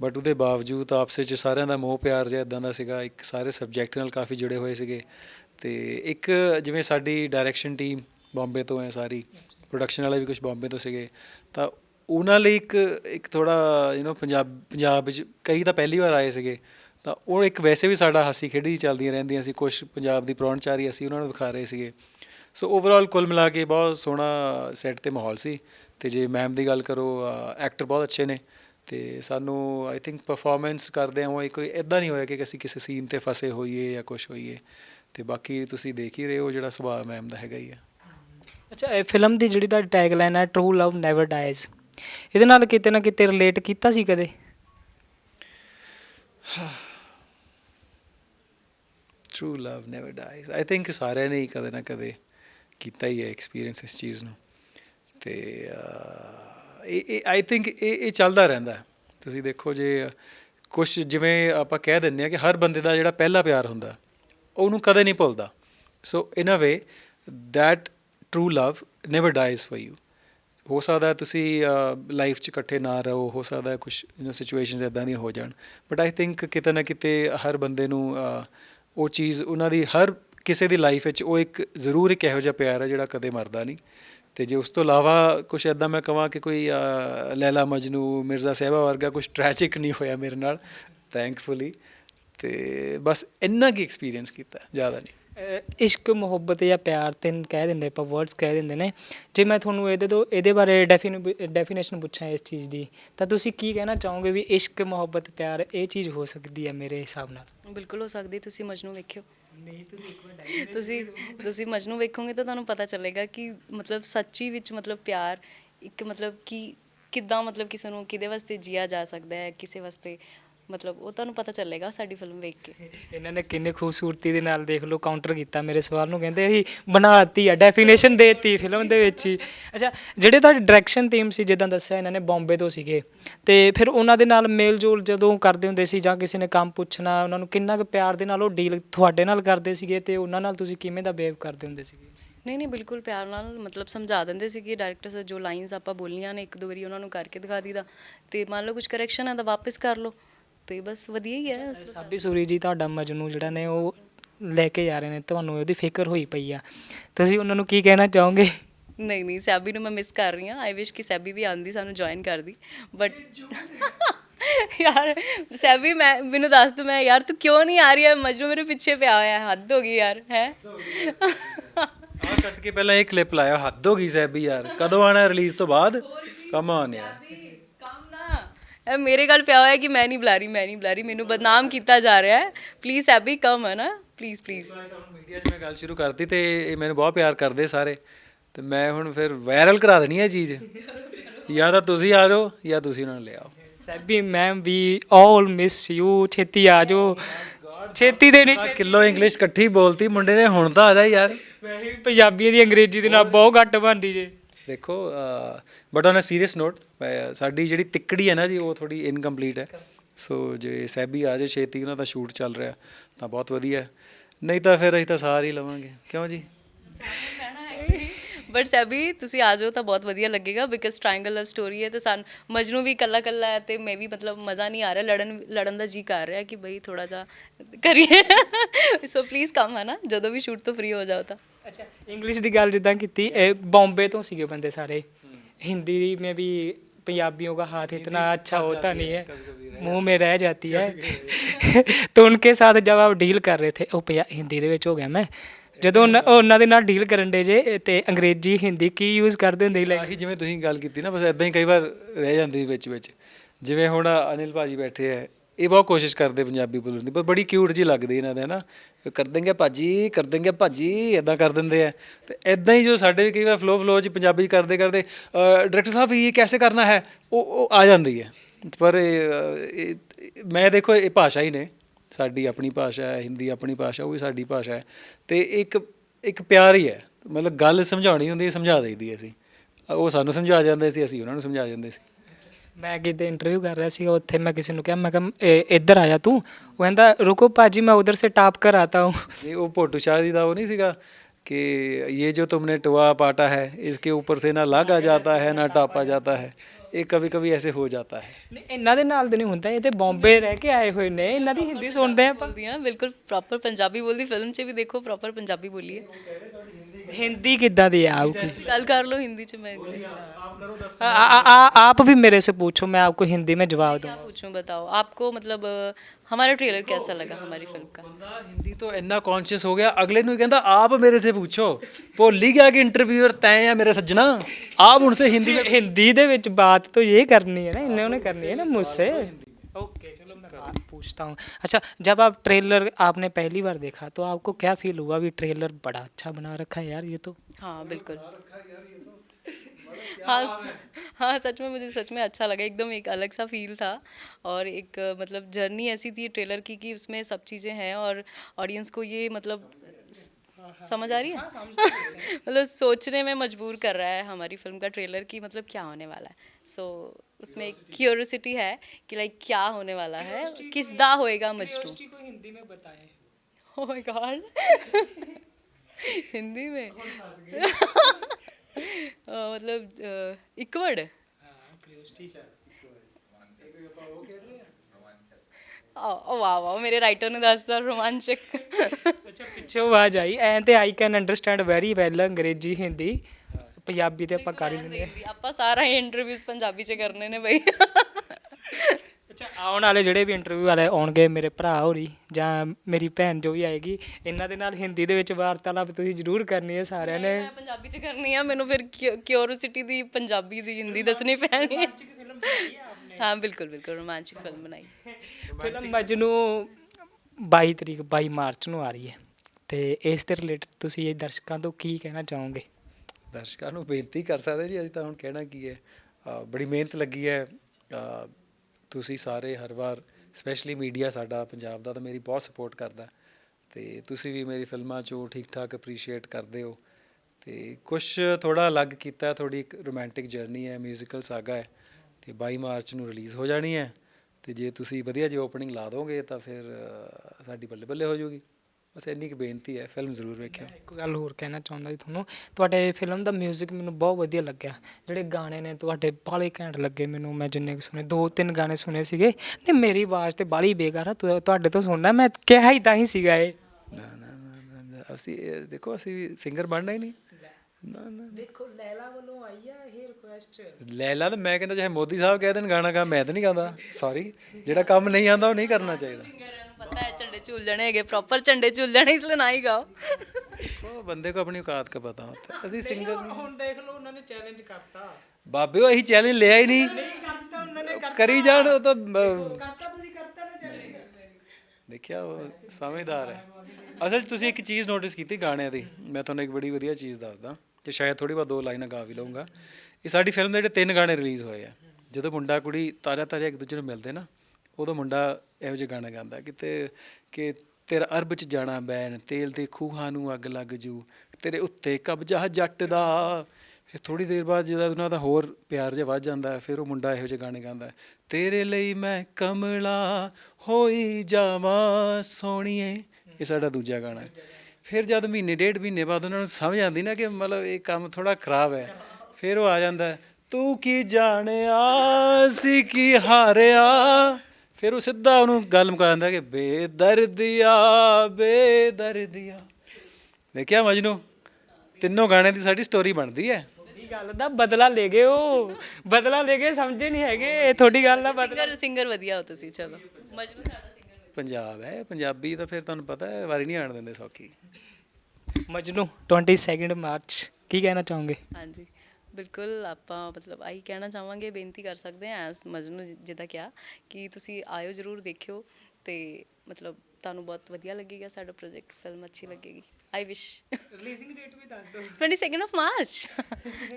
ਬਟ ਉਹਦੇ ਬਾਵਜੂਦ ਆਪਸ 'ਚ ਸਾਰਿਆਂ ਦਾ ਮੋਹ ਪਿਆਰ ਜਿਹਾ ਇਦਾਂ ਦਾ ਸੀਗਾ, ਇੱਕ ਸਾਰੇ ਸਬਜੈਕਟ ਨਾਲ ਕਾਫੀ ਜੁੜੇ ਹੋਏ ਸੀਗੇ। ਤੇ ਇੱਕ ਜਿਵੇਂ ਸਾਡੀ ਡਾਇਰੈਕਸ਼ਨ ਟੀਮ ਬੰਬੇ ਤੋਂ ਹੈ ਸਾਰੀ ਪ੍ਰੋਡਕਸ਼ਨ ਵਾਲੇ ਵੀ ਕੁਝ ਬੰਬੇ ਤੋਂ ਸੀਗੇ, ਤਾਂ ਉਹਨਾਂ ਲਈ ਇੱਕ ਇੱਕ ਥੋੜਾ ਯੂ نو ਪੰਜਾਬ ਪੰਜਾਬ ਵਿੱਚ ਕਈ ਤਾਂ ਪਹਿਲੀ ਵਾਰ ਆਏ ਸੀਗੇ। ਤਾਂ ਉਹ ਇੱਕ ਵੈਸੇ ਵੀ ਸਾਡਾ ਹਾਸੀ ਖੇਡੀ ਚੱਲਦੀਆਂ ਰਹਿੰਦੀਆਂ ਸੀ ਕੁਝ ਪੰਜਾਬ ਦੀ ਪ੍ਰਾਹੁਣਚਾਰੀ ਅਸੀਂ ਉਹਨਾਂ ਨੂੰ ਦਿਖਾ ਰਹੇ ਸੀਗੇ। ਸੋ ਓਵਰਆਲ ਕੁੱਲ ਮਿਲਾ ਕੇ ਬਹੁਤ ਸੋਹਣਾ ਸੈੱਟ ਤੇ ਮਾਹੌਲ ਸੀ ਤੇ ਜੇ ਮੈਮ ਦੀ ਗੱਲ ਕਰੋ ਐਕਟਰ ਬਹੁਤ ਅੱਛੇ ਨੇ ਤੇ ਸਾਨੂੰ ਆਈ ਥਿੰਕ ਪਰਫਾਰਮੈਂਸ ਕਰਦੇ ਹੋਏ ਕੋਈ ਇਦਾਂ ਨਹੀਂ ਹੋਇਆ ਕਿ ਅਸੀਂ ਕਿਸੇ ਸੀਨ ਤੇ ਫਸੇ ਹੋਈਏ ਜਾਂ ਕੁਝ ਹੋਈਏ। ਤੇ ਬਾਕੀ ਤੁਸੀਂ ਦੇਖ ਹੀ ਰਹੇ ਹੋ ਜਿਹੜਾ ਸੁਭਾਅ ਮੈਮ ਦਾ ਹੈਗਾ ਹੀ ਆ। ਅੱਛਾ ਇਹ ਫਿਲਮ ਦੀ ਜਿਹੜੀ ਤੁਹਾਡੀ ਟੈਗਲਾਈਨ ਹੈ ਟਰੂ ਲਵ ਨੈਵਰ ਡਾਈਜ਼ ਇਹਦੇ ਨਾਲ ਕਿਤੇ ਨਾ ਕਿਤੇ ਰਿਲੇਟ ਕੀਤਾ ਸੀ ਕਦੇ? True love never dies I think ਸਾਰਿਆਂ ਨੇ ਕਦੇ ਨਾ ਕਦੇ ਕੀਤਾ ਹੀ ਹੈ ਐਕਸਪੀਰੀਅੰਸ ਇਸ ਚੀਜ਼ ਨੂੰ। ਤੇ ਇਹ ਆਈ ਥਿੰਕ ਇਹ ਇਹ ਚੱਲਦਾ ਰਹਿੰਦਾ ਤੁਸੀਂ ਦੇਖੋ ਜੇ ਕੁਝ ਜਿਵੇਂ ਆਪਾਂ ਕਹਿ ਦਿੰਨੇ ਆ ਕਿ ਹਰ ਬੰਦੇ ਦਾ ਜਿਹੜਾ ਪਹਿਲਾ ਪਿਆਰ ਹੁੰਦਾ, ਉਹਨੂੰ ਕਦੇ ਨਹੀਂ ਭੁੱਲਦਾ। So in a way that true love never dies for you ਹੋ ਸਕਦਾ ਤੁਸੀਂ ਲਾਈਫ 'ਚ ਇਕੱਠੇ ਨਾ ਰਹੋ, ਹੋ ਸਕਦਾ ਕੁਝ ਯੂ نو ਸਿਚੁਏਸ਼ਨਸ ਇਦਾਂ ਦੀਆਂ ਹੋ ਜਾਣ। ਬਟ ਆਈ ਥਿੰਕ ਕਿਤੇ ਨਾ ਕਿਤੇ ਹਰ ਬੰਦੇ ਨੂੰ ਉਹ ਚੀਜ਼ ਉਹਨਾਂ ਦੀ ਹਰ ਕਿਸੇ ਦੀ ਲਾਈਫ ਵਿੱਚ ਉਹ ਇੱਕ ਜ਼ਰੂਰ ਇੱਕ ਇਹੋ ਜਿਹਾ ਪਿਆਰ ਹੈ ਜਿਹੜਾ ਕਦੇ ਮਰਦਾ ਨਹੀਂ। ਤੇ ਜੇ ਉਸ ਤੋਂ ਇਲਾਵਾ ਕੁਝ ਇਦਾਂ ਮੈਂ ਕਹਾਂ ਕਿ ਕੋਈ ਲੈਲਾ ਮਜਨੂ, ਮਿਰਜ਼ਾ ਸਾਹਿਬਾ ਵਰਗਾ ਕੁਝ ਟ੍ਰੈਜਿਕ ਨਹੀਂ ਹੋਇਆ ਮੇਰੇ ਨਾਲ ਥੈਂਕਫੁਲੀ ਤੇ ਬਸ ਇੰਨਾ ਕੀ ਐਕਸਪੀਰੀਅੰਸ ਕੀਤਾ, ਜ਼ਿਆਦਾ ਨਹੀਂ। ਇਸ਼ਕ ਮੁਹੱਬਤ ਜਾਂ ਪਿਆਰ ਤਿੰਨ ਕਹਿ ਦਿੰਦੇ ਆਪਾਂ ਵਰਡਸ ਕਹਿ ਦਿੰਦੇ ਨੇ। ਜੇ ਮੈਂ ਤੁਹਾਨੂੰ ਇਹਦੇ ਤੋਂ ਇਹਦੇ ਬਾਰੇ ਡੈਫੀਨੇਸ਼ਨ ਪੁੱਛਾਂ ਇਸ ਚੀਜ਼ ਦੀ ਤਾਂ ਤੁਸੀਂ ਕੀ ਕਹਿਣਾ ਚਾਹੋਗੇ ਵੀ ਇਸ਼ਕ ਮੁਹੱਬਤ ਪਿਆਰ ਇਹ ਚੀਜ਼ ਹੋ ਸਕਦੀ ਹੈ ਮੇਰੇ ਹਿਸਾਬ ਨਾਲ? ਬਿਲਕੁਲ ਹੋ ਸਕਦੀ ਤੁਸੀਂ ਮਜਨੂ ਵੇਖਿਓ। ਨਹੀਂ ਤੁਸੀਂ ਤੁਸੀਂ ਤੁਸੀਂ ਮਜਨੂ ਵੇਖੋਗੇ ਤਾਂ ਤੁਹਾਨੂੰ ਪਤਾ ਚੱਲੇਗਾ ਕਿ ਮਤਲਬ ਸੱਚੀ ਵਿੱਚ ਮਤਲਬ ਪਿਆਰ ਇੱਕ ਮਤਲਬ ਕਿ ਕਿੱਦਾਂ ਮਤਲਬ ਕਿਸੇ ਨੂੰ ਕਿਹਦੇ ਵਾਸਤੇ ਜੀਆ ਜਾ ਸਕਦਾ ਹੈ ਕਿਸੇ ਵਾਸਤੇ ਮਤਲਬ ਉਹ ਤੁਹਾਨੂੰ ਪਤਾ ਚੱਲੇਗਾ ਸਾਡੀ ਫਿਲਮ ਵੇਖ ਕੇ। ਇਹਨਾਂ ਨੇ ਕਿੰਨੇ ਖੂਬਸੂਰਤੀ ਦੇ ਨਾਲ ਦੇਖ ਲਓ ਕਾਊਂਟਰ ਕੀਤਾ ਮੇਰੇ ਸਵਾਲ ਨੂੰ। ਕਹਿੰਦੇ ਅਸੀਂ ਬਣਾਤੀ ਆ ਡੈਫੀਨੇਸ਼ਨ ਦੇਤੀ ਫਿਲਮ ਦੇ ਵਿੱਚ ਹੀ। ਅੱਛਾ ਜਿਹੜੇ ਤੁਹਾਡੀ ਡਾਇਰੈਕਸ਼ਨ ਟੀਮ ਸੀ ਜਿੱਦਾਂ ਦੱਸਿਆ ਇਹਨਾਂ ਨੇ ਬੰਬੇ ਤੋਂ ਸੀਗੇ ਤੇ ਫਿਰ ਉਹਨਾਂ ਦੇ ਨਾਲ ਮੇਲ ਜੋਲ ਜਦੋਂ ਕਰਦੇ ਹੁੰਦੇ ਸੀ ਜਾਂ ਕਿਸੇ ਨੇ ਕੰਮ ਪੁੱਛਣਾ ਉਹਨਾਂ ਨੂੰ ਕਿੰਨਾ ਕੁ ਪਿਆਰ ਦੇ ਨਾਲ ਉਹ ਡੀਲ ਤੁਹਾਡੇ ਨਾਲ ਕਰਦੇ ਸੀਗੇ ਤੇ ਉਹਨਾਂ ਨਾਲ ਤੁਸੀਂ ਕਿਵੇਂ ਦਾ ਬਿਹੇਵ ਕਰਦੇ ਹੁੰਦੇ ਸੀਗੇ? ਨਹੀਂ ਨਹੀਂ ਬਿਲਕੁਲ ਪਿਆਰ ਨਾਲ ਮਤਲਬ ਸਮਝਾ ਦਿੰਦੇ ਸੀ ਕਿ ਡਾਇਰੈਕਟਰ ਸਰ ਜੋ ਲਾਈਨਸ ਆਪਾਂ ਬੋਲੀਆਂ ਨੇ ਇੱਕ ਦੋ ਵਾਰੀ ਉਹਨਾਂ ਨੂੰ ਕਰਕੇ ਦਿਖਾ ਦੀਦਾ ਤੇ ਮੰਨ ਲਓ ਕੁਝ ਕਰੈਕਸ਼ਨ ਹੈ ਤਾਂ ਵਾਪਸ ਕਰ ਲਓ। ਤੇ ਬਸ ਵਧੀਆ ਹੀ ਹੈ ਸਾਬੀ ਸੂਰੀ ਜੀ ਤੁਹਾਡਾ ਮਜਨੂ ਜਿਹੜਾ ਨੇ ਉਹ ਲੈ ਕੇ ਜਾ ਰਹੇ ਨੇ ਤੁਹਾਨੂੰ ਉਹਦੀ ਫਿਕਰ ਹੋਈ ਪਈ ਆ। ਤੁਸੀਂ ਉਹਨਾਂ ਨੂੰ ਕੀ ਕਹਿਣਾ ਚਾਹੋਗੇ? ਨਹੀਂ ਨਹੀਂ ਸੈਬੀ ਨੂੰ ਮੈਂ ਮਿਸ ਕਰ ਰਹੀ ਹਾਂ। ਆਈ ਵਿਸ਼ ਕਿ ਸੈਬੀ ਵੀ ਆਂਦੀ ਸਾਨੂੰ ਜੁਆਇਨ ਕਰਦੀ। ਬਟ <laughs> ਯਾਰ ਸੈਬੀ ਮੈਂ ਮੈਨੂੰ ਦੱਸ ਤੂੰ ਮੈਂ ਯਾਰ ਤੂੰ ਕਿਉਂ ਨਹੀਂ ਆ ਰਹੀ ਹੈ? ਮਜਨੂ ਮੇਰੇ ਪਿੱਛੇ ਪਿਆ ਹੋਇਆ ਹੈ ਹੱਦ ਹੋ ਗਈ ਯਾਰ ਹੈ? ਆ ਕੱਟ ਕੇ ਪਹਿਲਾਂ ਇਹ ਕਲਿੱਪ ਲਾਇਆ ਹੱਦ ਹੋ ਗਈ ਸੈਬੀ ਯਾਰ। ਕਦੋਂ ਆਣਾ ਰਿਲੀਜ਼ ਤੋਂ ਬਾਅਦ? ਕਮ ਆਨ ਯਾਰ। ਇਹ ਮੇਰੇ ਗੱਲ ਪਿਆ ਹੋਇਆ ਕਿ ਮੈਂ ਨਹੀਂ ਬੁਲਾ ਰਹੀ ਮੈਂ ਨਹੀਂ ਬੁਲਾ ਰਹੀ ਮੈਨੂੰ ਬਦਨਾਮ ਕੀਤਾ ਜਾ ਰਿਹਾ ਹੈ। ਪਲੀਜ਼ ਸੈਬੀ ਕਮ ਹੈ ਨਾ? ਪਲੀਜ਼ ਪਲੀਜ਼ ਮੀਡੀਆ 'ਚ ਮੈਂ ਗੱਲ ਸ਼ੁਰੂ ਕਰਤੀ ਤੇ ਇਹ ਮੈਨੂੰ ਬਹੁਤ ਪਿਆਰ ਕਰਦੇ ਸਾਰੇ। ਤੇ ਮੈਂ ਹੁਣ ਫਿਰ ਵਾਇਰਲ ਕਰਾ ਦੇਣੀ ਹੈ ਇਹ ਚੀਜ਼। ਜਾਂ ਤਾਂ ਤੁਸੀਂ ਆ ਜਾਓ ਜਾਂ ਤੁਸੀਂ ਉਹਨਾਂ ਨੂੰ ਲਿਆਓ ਸੈਬੀ ma'am we all miss you ਛੇਤੀ ਆ ਜਾਓ। ਛੇਤੀ ਦੇ ਨਹੀਂ ਕਿਲੋ ਇੰਗਲਿਸ਼ ਇਕੱਠੀ ਬੋਲਤੀ ਮੁੰਡੇ ਨੇ ਹੁਣ ਤਾਂ ਆ ਜਾ ਯਾਰ। ਵੈਸੇ ਵੀ ਪੰਜਾਬੀਆਂ ਦੀ ਅੰਗਰੇਜ਼ੀ ਦੇ ਨਾਲ ਬਹੁਤ ਘੱਟ ਬਣਦੀ ਜੇ। ਦੇਖੋ but on a serious note ਸਾਡੀ ਜਿਹੜੀ ਤਿੱਕੜੀ ਹੈ ਨਾ ਜੀ, ਉਹ ਥੋੜੀ ਇਨਕੰਪਲੀਟ ਹੈ। ਸੋ ਜੇ ਸੈਬੀ ਆ ਜਾਏ ਛੇਤੀ, ਉਹਨਾਂ ਦਾ ਸ਼ੂਟ ਚੱਲ ਰਿਹਾ, ਤਾਂ ਬਹੁਤ ਵਧੀਆ ਨਹੀਂ ਤਾਂ ਫਿਰ ਅਸੀਂ ਤਾਂ ਸਾਰ ਹੀ ਲਵਾਂਗੇ। ਕਿਉਂ ਜੀ? ਬਟ ਸੈਬੀ ਤੁਸੀਂ ਆ ਜਾਓ ਤਾਂ ਬਹੁਤ ਵਧੀਆ ਲੱਗੇਗਾ ਬਿਕਾਜ਼ ਟ੍ਰਾਇੰਗਲ ਲਵ ਸਟੋਰੀ ਹੈ ਤੇ ਸਾਨੂੰ ਮਜਨੂ ਵੀ ਇਕੱਲਾ ਇਕੱਲਾ ਹੈ ਤੇ ਮੈਂ ਵੀ ਮਤਲਬ ਮਜ਼ਾ ਨਹੀਂ ਆ ਰਿਹਾ, ਲੜਨ ਲੜਨ ਦਾ ਜੀ ਕਰ ਰਿਹਾ ਕਿ ਬਈ ਥੋੜਾ ਜਿਹਾ ਕਰੀਏ। ਸੋ ਪਲੀਜ਼ ਕਮ ਹੈ ਨਾ ਜਦੋਂ ਵੀ ਸ਼ੂਟ ਤੋਂ ਫ੍ਰੀ ਹੋ ਜਾਓ ਤਾਂ। ਅੱਛਾ ਇੰਗਲਿਸ਼ ਦੀ ਗੱਲ ਜਿੱਦਾਂ ਕੀਤੀ ਇਹ ਬੰਬੇ ਤੋਂ ਸੀਗੇ ਬੰਦੇ ਸਾਰੇ हिंदी में भी पंजाबियों का हाथ इतना अच्छा होता नहीं है मुंह में रह जाती है तो उनके साथ जब आप डील कर रहे थे ਉਹ ਪੰਜਾ- ਹਿੰਦੀ ਦੇ ਵਿੱਚ ਹੋ ਗਿਆ ਮੈਂ ਜਦੋਂ ਉਹਨਾਂ ਉਹਨਾਂ ਦੇ ਨਾਲ ਡੀਲ ਕਰਨ ਦੇ ਜੇ ਤੇ ਅੰਗਰੇਜ਼ੀ ਹਿੰਦੀ ਕੀ ਯੂਜ਼ ਕਰਦੇ ਹੁੰਦੇ ਸੀ ਆਹੀ ਜਿਵੇਂ ਤੁਸੀਂ ਗੱਲ ਕੀਤੀ ਨਾ ਬਸ ਇਦਾਂ ਹੀ ਕਈ ਵਾਰ ਰਹਿ ਜਾਂਦੀ ਵਿੱਚ ਵਿੱਚ ਜਿਵੇਂ ਹੁਣ ਅਨਿਲ ਭਾਜੀ ਬੈਠੇ ਐ ਇਹ ਬਹੁਤ ਕੋਸ਼ਿਸ਼ ਕਰਦੇ ਪੰਜਾਬੀ ਬੋਲਣ ਦੀ, ਪਰ ਬੜੀ ਕਿਊਟ ਜੀ ਲੱਗਦੀ ਇਹਨਾਂ ਦੇ ਨਾ ਇਹ ਕਰ ਦੇਂਗੇ ਭਾਜੀ, ਕਰ ਦੇਂਗੇ ਭਾਜੀ ਇਦਾਂ ਕਰ ਦਿੰਦੇ ਆ। ਤੇ ਇਦਾਂ ਹੀ ਜੋ ਸਾਡੇ ਵੀ ਕਈ ਵਾਰ ਫਲੋ ਫਲੋ ਚ ਪੰਜਾਬੀ ਕਰਦੇ ਕਰਦੇ ਡਾਇਰੈਕਟਰ ਸਾਹਿਬ, ਇਹ ਕੈਸੇ ਕਰਨਾ ਹੈ? ਉਹ ਉਹ ਆ ਜਾਂਦੀ ਹੈ। ਪਰ ਮੈਂ ਦੇਖੋ, ਇਹ ਭਾਸ਼ਾ ਹੀ ਨੇ। ਸਾਡੀ ਆਪਣੀ ਭਾਸ਼ਾ ਹੈ, ਹਿੰਦੀ ਆਪਣੀ ਭਾਸ਼ਾ, ਉਹ ਵੀ ਸਾਡੀ ਭਾਸ਼ਾ ਹੈ। ਤੇ ਇੱਕ ਇੱਕ ਪਿਆਰ ਹੀ ਹੈ। ਮਤਲਬ ਗੱਲ ਸਮਝਾਉਣੀ ਹੁੰਦੀ ਹੈ, ਸਮਝਾ ਦਈਦੀ ਹੈ ਅਸੀਂ। ਉਹ ਸਾਨੂੰ ਸਮਝਾ ਜਾਂਦੇ ਸੀ, ਅਸੀਂ ਉਹਨਾਂ ਨੂੰ ਸਮਝਾ ਜਾਂਦੇ ਸੀ। ਮੈਂ ਕਿਤੇ ਇੰਟਰਵਿਊ ਕਰ ਰਿਹਾ ਸੀ ਉੱਥੇ ਮੈਂ ਕਿਸੇ ਨੂੰ ਕਿਹਾ ਮੈਂ ਕਿਹਾ ਇਹ ਇੱਧਰ ਆ ਜਾ ਤੂੰ ਉਹ ਕਹਿੰਦਾ ਰੁਕੋ ਭਾਜੀ ਮੈਂ ਉਧਰ ਸੇ ਟਾਪ ਕਰ आता हूँ ये वो पोटू शादी था वो नहीं सीखा कि ये जो तुमने टुआ पाटा है इसके ऊपर से ना लागा जाता है ना टापा जाता है ये कभी कभी ऐसे हो जाता है ਨਹੀਂ ਇਹਨਾਂ ਦੇ ਨਾਲ ਤੇ ਨਹੀਂ ਹੁੰਦਾ ਇਹ ਤੇ ਬੰਬੇ ਰਹਿ ਕੇ ਆਏ ਹੋਏ ਨੇ ਇਹਨਾਂ ਦੀ ਹਿੰਦੀ ਸੁਣਦੇ ਆਪਾਂ ਬੋਲਦੀ ਹਾਂ ਬਿਲਕੁਲ ਪ੍ਰੋਪਰ ਪੰਜਾਬੀ ਬੋਲਦੀ ਫਿਲਮ 'ਚ ਵੀ ਦੇਖੋ ਪ੍ਰੋਪਰ ਪੰਜਾਬੀ ਬੋਲੀ ਹੈ ਹਿੰਦੀ ਕਿੱਦਾਂ ਦੀ ਹੈ आपकी ਗੱਲ ਕਰ ਲਓ ਹਿੰਦੀ 'ਚ ਮੈਂ इंग्लिश में। आ, आ, आ, आप भी मेरे से पूछो मैं आपको हिंदी में जवाब क्या दूंगा पूछूं बताओ आपको मतलब अ, हमारा ट्रेलर कैसा लगा हमारी फिल्म का ਬੰਦਾ ਹਿੰਦੀ ਤੋਂ ਇੰਨਾ ਕੌਨਸ਼ੀਅਸ ਹੋ ਗਿਆ ਅਗਲੇ ਨੂੰ ਹੀ ਕਹਿੰਦਾ ਆਪ ਮੇਰੇ ਸੇ ਪੁੱਛੋ ਭੁੱਲ ਹੀ ਗਿਆ ਕਿ ਇੰਟਰਵਿਊਅਰ ਤੈਂ ਆ ਮੇਰੇ ਸੱਜਣਾ ਆਪ उनसे हिंदी में हिंदी दे विच बात तो ये करनी है ना इन्होंने करनी है ना मुझसे ओके चलो मैं बात पूछता हूँ। अच्छा जब आप ट्रेलर आपने पहली बार देखा तो आपको क्या फील हुआ भी ट्रेलर बड़ा अच्छा बना रखा है यार ये तो? हाँ बिल्कुल। हाँ हाँ सच में मुझे सच में अच्छा लगा। एकदम एक अलग सा फील था और एक मतलब जर्नी ऐसी थी ट्रेलर की कि उसमें सब चीज़ें हैं और ऑडियंस को ये मतलब समझ आ रही है? <laughs> मतलब सोचने में मजबूर कर रहा है हमारी फ़िल्म का ट्रेलर कि मतलब क्या होने वाला है। सो उसमें एक क्यूरियोसिटी है कि लाइक क्या होने वाला है किस दा होएगा मजनू को हिंदी में बताएं Oh my god. हिंदी में अ, मतलब अ, ਇੱਕ ਵਰਡ ਓ ਵਾਹ ਵਾਹ ਮੇਰੇ ਰਾਈਟਰ ਨੇ ਦੱਸਦਾ ਰੋਮਾਂਚਕ ਅੱਛਾ ਪਿੱਛੇ ਆਵਾਜ਼ ਆਈ ਐਂ ਤੇ I can understand very well Angrezi Hindi Punjabi ਤੇ ਆਪਾਂ ਕਰ ਹੀ ਲੈਂਦੇ ਹਾਂ। ਆਪਾਂ ਸਾਰਾ ਇੰਟਰਵਿਊਜ਼ ਪੰਜਾਬੀ ਚ ਕਰਨੇ ਨੇ ਬਈ। ਅੱਛਾ ਆਉਣ ਵਾਲੇ ਜਿਹੜੇ ਵੀ ਇੰਟਰਵਿਊ ਵਾਲੇ ਆਉਣਗੇ ਮੇਰੇ ਭਰਾ ਹੋਰੀ ਜਾਂ ਮੇਰੀ ਭੈਣ ਜੋ ਵੀ ਆਏਗੀ ਇਹਨਾਂ ਦੇ ਨਾਲ ਹਿੰਦੀ ਦੇ ਵਿੱਚ ਵਾਰਤਾਲਾਪ ਤੁਸੀਂ ਜ਼ਰੂਰ ਕਰਨੀ ਹੈ ਸਾਰਿਆਂ ਨੇ। ਮੈਂ ਪੰਜਾਬੀ ਚ ਕਰਨੀ ਆ ਮੈਨੂੰ ਫਿਰ ਕਿਉਰਿਓਸਿਟੀ ਦੀ ਪੰਜਾਬੀ ਦੀ ਹਿੰਦੀ ਦੱਸਣੀ ਪੈਣੀ ਹੈ ਹਾਂ ਬਿਲਕੁਲ ਬਿਲਕੁਲ ਰੋਮਾਂਚਿਕ ਫਿਲਮ ਬਣਾਈ। ਫਿਲਮ ਮਜਨੂ 22 ਤਰੀਕ 22 ਮਾਰਚ ਨੂੰ ਆ ਰਹੀ ਹੈ। ਤੇ ਇਸ ਦੇ ਰਿਲੇਟਡ ਤੁਸੀਂ ਇਹ ਦਰਸ਼ਕਾਂ ਤੋਂ ਕੀ ਕਹਿਣਾ ਚਾਹੋਗੇ? ਦਰਸ਼ਕਾਂ ਨੂੰ ਬੇਨਤੀ ਕਰ ਸਕਦੇ ਜੀ ਅੱਜ ਤਾਂ ਹੁਣ ਕਹਿਣਾ ਕੀ ਹੈ ਬੜੀ ਮਿਹਨਤ ਲੱਗੀ ਹੈ ਤੁਸੀਂ ਸਾਰੇ ਹਰ ਵਾਰ ਸਪੈਸ਼ਲੀ ਮੀਡੀਆ ਸਾਡਾ, ਪੰਜਾਬ ਦਾ ਤਾਂ ਮੇਰੀ ਬਹੁਤ ਸਪੋਰਟ ਕਰਦਾ। ਤੇ ਤੁਸੀਂ ਵੀ ਮੇਰੀ ਫਿਲਮਾਂ 'ਚੋਂ ਠੀਕ ਠਾਕ ਅਪਰੀਸ਼ੀਏਟ ਕਰਦੇ ਹੋ। ਤੇ ਕੁਝ ਥੋੜਾ ਅਲੱਗ ਕੀਤਾ ਥੋੜੀ ਇੱਕ ਰੋਮਾਂਟਿਕ ਜਰਨੀ ਹੈ ਮਿਊਜ਼ੀਕਲ ਸਾਗਾ ਹੈ, ਤੇ 22 ਮਾਰਚ ਨੂੰ ਰਿਲੀਜ਼ ਹੋ ਜਾਣੀ ਹੈ। ਤੇ ਜੇ ਤੁਸੀਂ ਵਧੀਆ ਜਿਹੀ ਓਪਨਿੰਗ ਲਾ ਦੋਗੇ, ਤਾਂ ਫਿਰ ਸਾਡੀ ਬੱਲੇ ਬੱਲੇ ਹੋ ਜਾਊਗੀ ਬਸ ਇੰਨੀ ਕੁ ਬੇਨਤੀ ਹੈ ਫਿਲਮ ਜ਼ਰੂਰ ਵੇਖਿਓ। ਇੱਕ ਗੱਲ ਹੋਰ ਕਹਿਣਾ ਚਾਹੁੰਦਾ ਜੀ ਤੁਹਾਨੂੰ ਤੁਹਾਡੇ ਫਿਲਮ ਦਾ 뮤직 ਮੈਨੂੰ ਬਹੁਤ ਵਧੀਆ ਲੱਗਿਆ। ਜਿਹੜੇ ਗਾਣੇ ਨੇ ਤੁਹਾਡੇ ਬਾਲੇ ਘੈਂਟ ਲੱਗੇ ਮੈਨੂੰ ਮੈਂ ਜਿੰਨੇ ਕੁ ਸੁਣੇ ਦੋ ਤਿੰਨ ਗਾਣੇ ਸੁਣੇ ਸੀਗੇ। ਨਹੀਂ ਮੇਰੀ ਆਵਾਜ਼ ਤੇ ਬਾਲੀ ਬੇਕਾਰ ਆ ਤੁ- ਤੁਹਾਡੇ ਤੋਂ ਸੁਣਨਾ ਮੈਂ ਕਿਹਾ ਹੀ ਤਾਂ ਹੀ ਸੀਗਾ ਇਹ। ਨਾ ਨਾ ਨਾ, ਨਾ ਨਾ ਅਸੀਂ ਇਹ ਦੇਖੋ ਅਸੀਂ ਵੀ ਸਿੰਗਰ ਬਣਨਾ ਹੀ ਨਹੀਂ। ਨਾ ਨਾ ਦੇਖੋ ਲੈਲਾ ਵੱਲੋਂ ਆਈ ਆ ਇਹ ਰਿਕੁਐਸਟ ਲੈਲਾ ਤਾਂ ਮੈਂ ਕਹਿੰਦਾ ਚਾਹੇ ਮੋਦੀ ਸਾਹਿਬ ਕਹਿ ਦੇਣ ਗਾਣਾ ਗਾ ਮੈਂ ਤਾਂ ਨਹੀਂ ਗਾਉਂਦਾ। ਸੌਰੀ ਜਿਹੜਾ ਕੰਮ ਨਹੀਂ ਆਉਂਦਾ ਉਹ ਨਹੀਂ ਕਰਨਾ ਚਾਹੀਦਾ। ਸਿੰਗਰਾਂ ਨੂੰ ਪਤਾ ਹੈ ਝੰਡੇ ਝੂਲ ਜਾਣੇ ਹੈਗੇ ਪ੍ਰੋਪਰ ਝੰਡੇ ਝੂਲ ਜਾਣੇ ਇਸ ਲਈ ਨਾ ਹੀ ਗਾਓ। ਉਹ ਬੰਦੇ ਕੋ ਆਪਣੀ ਔਕਾਤ ਕਾ ਪਤਾ ਹੁੰਦਾ। ਅਸੀਂ ਸਿੰਗਰ ਨਹੀਂ ਹੁਣ ਦੇਖ ਲਓ ਉਹਨਾਂ ਨੇ ਚੈਲੰਜ ਕਰਤਾ। ਬਾਬੇ ਉਹ ਇਹੀ ਚੈਲੰਜ ਲਿਆ ਹੀ ਨਹੀਂ। ਕਰਤਾ ਉਹਨਾਂ ਨੇ ਕਰੀ ਜਾਣ ਉਹ ਤਾਂ ਅਹ, ਕਰਤਾ ਤੁਸੀਂ ਕਰਤਾ ਨਾ ਚੈਲੰਜ ਦੇਖਿਆ ਉਹ ਸਮਝਦਾਰ ਹੈ। ਅਸਲ 'ਚ ਤੁਸੀਂ ਇੱਕ ਚੀਜ਼ ਨੋਟਿਸ ਕੀਤੀ ਗਾਣਿਆਂ ਦੀ। ਮੈਂ ਤੁਹਾਨੂੰ ਇੱਕ ਬੜੀ ਵਧੀਆ ਚੀਜ਼ ਦੱਸਦਾ ਤੇ ਸ਼ਾਇਦ ਥੋੜੀ ਬਹੁਤ ਦੋ ਲਾਈਨਾਂ ਗਾ ਵੀ ਲਵਾਂਗਾ ਇਹ ਸਾਡੀ ਫਿਲਮ ਦੇ ਜਿਹੜੇ ਤਿੰਨ ਗਾਣੇ ਰਿਲੀਜ਼ ਹੋਏ ਆ। ਜਦੋਂ ਮੁੰਡਾ ਕੁੜੀ ਤਾਜ਼ਾ ਤਾਜ਼ਾ ਇੱਕ ਦੂਜੇ ਨੂੰ ਮਿਲਦੇ ਨਾ ਉਦੋਂ ਮੁੰਡਾ ਇਹੋ ਜਿਹੇ ਗਾਣਾ ਗਾਉਂਦਾ, ਕਿਤੇ, ਕਿ ਤੇਰਾ ਅਰਬ ਚ ਜਾਣਾ ਬੈਨ, ਤੇਲ ਦੇ ਖੂਹਾਂ ਨੂੰ ਅੱਗ ਲੱਗ ਜੂ, ਤੇਰੇ ਉੱਤੇ ਕਬਜ਼ਾ ਜੱਟ ਦਾ। ਫਿਰ ਥੋੜੀ ਦੇਰ ਬਾਅਦ ਜਦੋਂ ਉਹਨਾਂ ਦਾ ਹੋਰ ਪਿਆਰ ਜਿਹਾ ਵੱਧ ਜਾਂਦਾ, ਫਿਰ ਉਹ ਮੁੰਡਾ ਇਹੋ ਜਿਹੇ ਗਾਣੇ ਗਾਉਂਦਾ, ਤੇਰੇ ਲਈ ਮੈਂ ਕਮਲਾ ਹੋਈ ਜਾਵਾਂ ਸੋਹਣੀਏ। ਇਹ ਸਾਡਾ ਦੂਜਾ ਗਾਣਾ। ਹੈ ਫਿਰ ਜਦ ਮਹੀਨੇ, ਡੇਢ ਮਹੀਨੇ ਬਾਅਦ ਉਹਨਾਂ ਨੂੰ ਸਮਝ ਆਉਂਦੀ ਨਾ ਕਿ ਮਤਲਬ ਇਹ ਕੰਮ ਥੋੜਾ ਖਰਾਬ ਹੈ, ਫਿਰ ਉਹ ਆ ਜਾਂਦਾ, ਤੂੰ ਕੀ ਜਾਣਿਆ ਸੀ ਕੀ ਹਾਰਿਆ? ਫਿਰ ਉਹ ਸਿੱਧਾ ਉਹਨੂੰ ਗੱਲ ਮੁਕਾ ਦਿੰਦਾ ਕਿ ਬੇਦਰਦੀਆ ਬੇਦਰਦੀਆ। ਦੇਖਿਆ ਮਜਨੂ? ਤਿੰਨੋਂ ਗਾਣਿਆਂ ਦੀ ਸਾਡੀ ਸਟੋਰੀ ਬਣਦੀ ਹੈ। ਇਹ ਗੱਲ ਦਾ ਬਦਲਾ ਲੈ ਗਏ ਉਹ ਬਦਲਾ ਲੈ ਗਏ ਸਮਝੇ ਨਹੀਂ ਹੈਗੇ। ਤੁਹਾਡੀ ਗੱਲ ਦਾ ਬਦਲਾ ਸਿੰਗਰ ਸਿੰਗਰ ਵਧੀਆ ਹੋ ਤੁਸੀਂ ਚਲੋ। ਮਜਨੂ ਸਾਡਾ ਸਿੰਗਰ ਪੰਜਾਬ ਹੈ ਪੰਜਾਬੀ ਤਾਂ ਫਿਰ ਤੁਹਾਨੂੰ ਪਤਾ ਹੈ ਵਾਰੀ ਨਹੀਂ ਆਣ ਦਿੰਦੇ ਸੌਖੀ। ਮਜਨੂ 22 ਮਾਰਚ ਕੀ ਕਹਿਣਾ ਚਾਹੋਗੇ? ਹਾਂਜੀ। ਬਿਲਕੁਲ, ਆਪਾਂ ਮਤਲਬ ਆਹੀ ਕਹਿਣਾ ਚਾਹਾਂਗੇ, ਬੇਨਤੀ ਕਰ ਸਕਦੇ ਹਾਂ, ਐਸ ਮਜਨੂ ਜਿ- ਜਿੱਦਾਂ ਕਿਹਾ, ਕਿ ਤੁਸੀਂ ਆਇਓ ਜਰੂਰ ਦੇਖਿਓ। ਤੇ ਮਤਲਬ ਤੁਹਾਨੂੰ ਬਹੁਤ ਵਧੀਆ ਲੱਗੇਗਾ ਸਾਡਾ ਪ੍ਰੋਜੈਕਟ ਫਿਲਮ ਅੱਛੀ ਲੱਗੇਗੀ। ਆਈ ਵਿਸ਼ ਰਿਲੀਜ਼ਿੰਗ ਡੇਟ ਵੀ ਦੱਸ ਦਿਓ। 22nd ਆਫ ਮਾਰਚ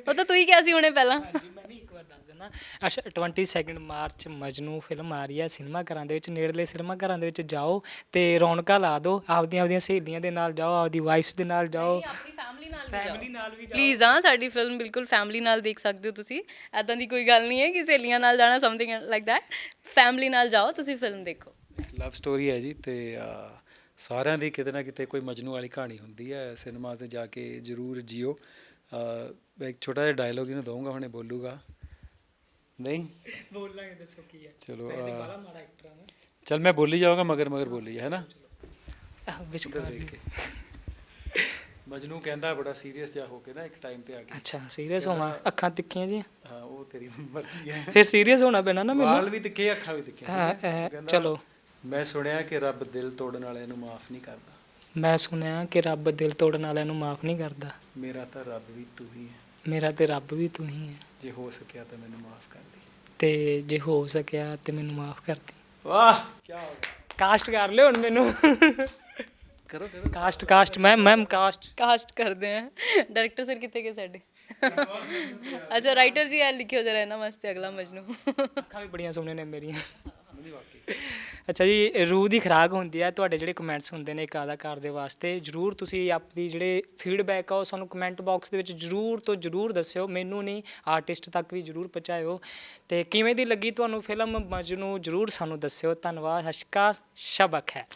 ਉਹ ਤਾਂ ਤੂੰ ਹੀ ਕਿਹਾ ਸੀ ਹੁਣੇ ਪਹਿਲਾਂ। ਹਾਂਜੀ ਮੈਂ ਵੀ ਇੱਕ ਵਾਰ ਦੱਸ ਦਿੰਦਾ। ਅੱਛਾ 22 ਮਾਰਚ ਮਜਨੂ ਫਿਲਮ ਆ ਰਹੀ ਹੈ ਸਿਨੇਮਾ ਘਰਾਂ ਦੇ ਵਿੱਚ। ਨੇੜਲੇ ਸਿਨੇਮਾ ਘਰਾਂ ਦੇ ਵਿੱਚ ਜਾਓ ਤੇ ਰੌਣਕਾਂ ਲਾ ਦਿਓ। ਆਪਦੀਆਂ ਆਪਦੀਆਂ ਸਹੇਲੀਆਂ ਦੇ ਨਾਲ ਜਾਓ ਆਪਦੀ ਵਾਈਫਸ ਦੇ ਨਾਲ ਜਾਓ। ਆਪਣੀ ਫੈਮਿਲੀ ਨਾਲ ਫੈਮਿਲੀ ਨਾਲ ਵੀ ਪਲੀਜ਼ ਹਾਂ ਸਾਡੀ ਫਿਲਮ ਬਿਲਕੁਲ ਫੈਮਿਲੀ ਨਾਲ ਦੇਖ ਸਕਦੇ ਹੋ ਤੁਸੀਂ। ਐਦਾਂ ਦੀ ਕੋਈ ਗੱਲ ਨਹੀਂ ਹੈ ਕਿ ਸਹੇਲੀਆਂ ਨਾਲ ਜਾਣਾ ਸਮਥਿੰਗ ਲਾਈਕ ਥੈਟ ਫੈਮਿਲੀ ਨਾਲ ਜਾਓ ਤੁਸੀਂ ਫਿਲਮ ਦੇਖੋ। ਲਵ ਸਟੋਰੀ ਹੈ ਜੀ ਤੇ ਸਾਰਿਆਂ ਦੀ ਕਿਤੇ ਨਾ ਕਿਤੇ ਕੋਈ ਮਜਨੂ ਵਾਲੀ ਕਹਾਣੀ ਹੁੰਦੀ ਹੈ। ਸਿਨੇਮਾ 'ਤੇ ਜਾ ਕੇ ਜ਼ਰੂਰ ਜਿਓ। ਮੈਂ ਇੱਕ ਛੋਟਾ ਜਿਹਾ ਡਾਇਲੋਗ ਇਹਨੂੰ ਦਊਂਗਾ ਹੁਣੇ ਬੋਲੂਗਾ। ਨਹੀਂ? ਬੋਲਾਂਗੇ ਦੱਸੋ ਕੀ ਹੈ। ਚਲੋ ਮੈਂ ਅਹ, ਬੜਾ ਮਾੜਾ ਐਕਟਰ ਹਾਂ ਚੱਲ ਮੈਂ ਬੋਲੀ ਜਾਊਂਗਾ ਮਗਰ ਮਗਰ ਬੋਲੀ ਹੈ ਨਾ? ਮੈਂ ਵਿੱਚ ਇੱਧਰ ਦੇਖ ਕੇ। ਮਜਨੂ ਕਹਿੰਦਾ ਬੜਾ ਸੀਰੀਅਸ ਜਿਹਾ ਹੋ ਕੇ ਨਾ ਇੱਕ ਟਾਈਮ ਤੇ ਆ ਕੇ। ਅੱਛਾ ਸੀਰੀਅਸ ਹੋਵਾਂ। ਅੱਖਾਂ ਤਿੱਖੀਆਂ ਜੀ ਹਾਂ ਉਹ ਤੇਰੀ ਮਰਜ਼ੀ ਹੈ। ਫਿਰ ਸੀਰੀਅਸ ਹੋਣਾ ਪੈਣਾ ਨਾ ਮੈਨੂੰ? ਵਾਲ ਵੀ ਤਿੱਖੇ ਅੱਖਾਂ ਵੀ ਤਿੱਖੀਆਂ। ਹਾਂ? ਅਹ, ਚਲੋ। ਮੈਂ ਸੁਣਿਆ ਕਿ ਰੱਬ ਦਿਲ ਤੋੜਨ ਵਾਲਿਆਂ ਨੂੰ ਮਾਫ ਨਹੀਂ ਕਰਦਾ। ਮੈਂ ਸੁਣਿਆ ਕਿ ਰੱਬ ਦਿਲ ਤੋੜਨ ਵਾਲਿਆਂ ਨੂੰ ਮਾਫ ਨਹੀਂ ਕਰਦਾ। ਮੇਰਾ ਤਾਂ ਰੱਬ ਵੀ ਤੂੰ ਹੀ ਹੈ। ਮੇਰਾ ਤੇ ਰੱਬ ਵੀ ਤੂੰ ਹੀ ਹੈ। ਜੇ ਹੋ ਸਕਿਆ ਤਾਂ ਮੈਨੂੰ ਮਾਫ ਕਰ ਦੇ। ਤੇ ਜੇ ਹੋ ਸਕਿਆ ਤੇ ਮੈਨੂੰ ਮਾਫ ਕਰ ਦੇ। ਵਾਹ! ਕੀ ਹੋ ਗਿਆ? ਕਾਸਟ ਕਰ ਲਿਓ ਹੁਣ ਮੈਨੂੰ। ਕਰੋ ਕਰੋ। ਕਾਸਟ ਕਾਸਟ ਮੈਂ ਮੈਮ ਕਾਸਟ। ਕਾਸਟ ਕਰਦੇ ਆ। ਡਾਇਰੈਕਟਰ ਸਰ ਕਿੱਥੇ ਗਏ ਸਾਡੇ? ਅੱਛਾ ਰਾਈਟਰ ਜੀ ਆ ਲਿਖਿਓ ਜਰਾ ਇਹਨਾਂ ਵਾਸਤੇ ਅਗਲਾ ਮਜਨੂ। ਅੱਖਾਂ ਵੀ ਬੜੀਆਂ ਸੋਹਣੀਆਂ ਨੇ ਮੇਰੀਆਂ। ਅੱਛਾ ਜੀ ਰੂਹ ਦੀ ਖਰਾਕ ਹੁੰਦੀ ਹੈ, ਤੁਹਾਡੇ ਜਿਹੜੇ ਕਮੈਂਟਸ ਹੁੰਦੇ ਨੇ ਇੱਕ ਅਦਾਕਾਰ ਦੇ ਵਾਸਤੇ, ਜਰੂਰ ਤੁਸੀਂ ਆਪਣੀ ਜਿਹੜੇ ਫੀਡਬੈਕ ਆ ਉਹ ਸਾਨੂੰ ਕਮੈਂਟ ਬਾਕਸ ਦੇ ਵਿੱਚ ਜਰੂਰ ਤੋਂ ਜਰੂਰ ਦੱਸਿਓ, ਮੈਨੂੰ ਨਹੀਂ ਆਰਟਿਸਟ ਤੱਕ ਵੀ ਜਰੂਰ ਪਹੁੰਚਾਇਓ। ਤੇ ਕਿਵੇਂ ਦੀ ਲੱਗੀ ਤੁਹਾਨੂੰ ਫਿਲਮ ਮਜਨੂ ਜਰੂਰ ਸਾਨੂੰ ਦੱਸਿਓ। ਧੰਨਵਾਦ, ਸਤਿ ਸ਼ਬਕ ਹੈ।